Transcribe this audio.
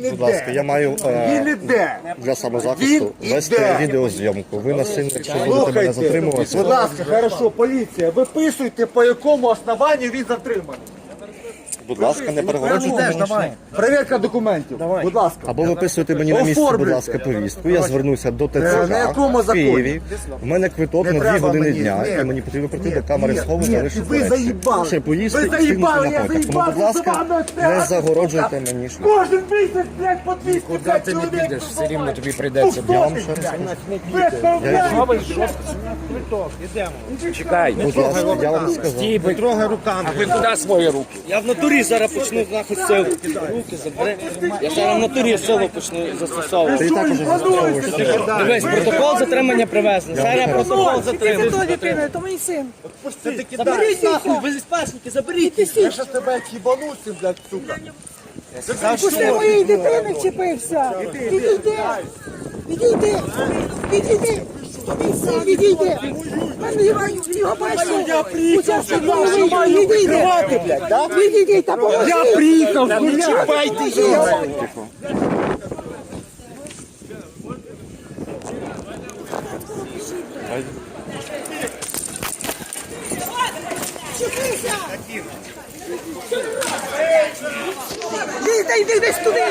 іде. Будь ласка, я маю е, Він іде. для самозахисту Він вести іде. відеозйомку. Ви насильник, якщо будете мене Слухайте, затримувати, будь ласка, хорошо, поліція, виписуйте, по якому основанню він затриманий. Будь ласка, не перегороджуйте мені. Перевірка документів, будь ласка. Або виписуйте мені на місці, будь ласка, повістку. Я звернуся до Е, ТЦК на якому в? Києві. У мене квиток на 2 години дня, і мені потрібно прийти до камери схову залишити ви заїбали. Ще поїсти Ви і встигнути заїбали, я напоїти. Тому, будь ласка, не загороджуйте мені шлях. Кожен місяць, блядь, по 200 Куди ти не підеш, все рівно тобі прийдеться. Я вам ще раз Чекай. Будь ласка, я вам сказав. Стій, трогай руками. А ви куди свої руки? Я в натурі зараз почну нахуй силу. Руки забери. Я зараз в натурі силу почну застосовувати. Ти також застосовуєш. Дивись, протокол затримання привезли. Зараз протокол затримання. Хто дитина? То мій син. Заберіть нахуй, ви зі спашники, заберіть. Я щас тебе їбану цим, блядь, сука. Пусти моєї дитини вчепився. Відійди. Відійди. Відійди. Мій син, відійди. Його, бачу. Учасник бойовий. Відійди. Відійди, та поможи. Я приїхав, не чіпайте його. Вчепися. Йди, йди, йди туди.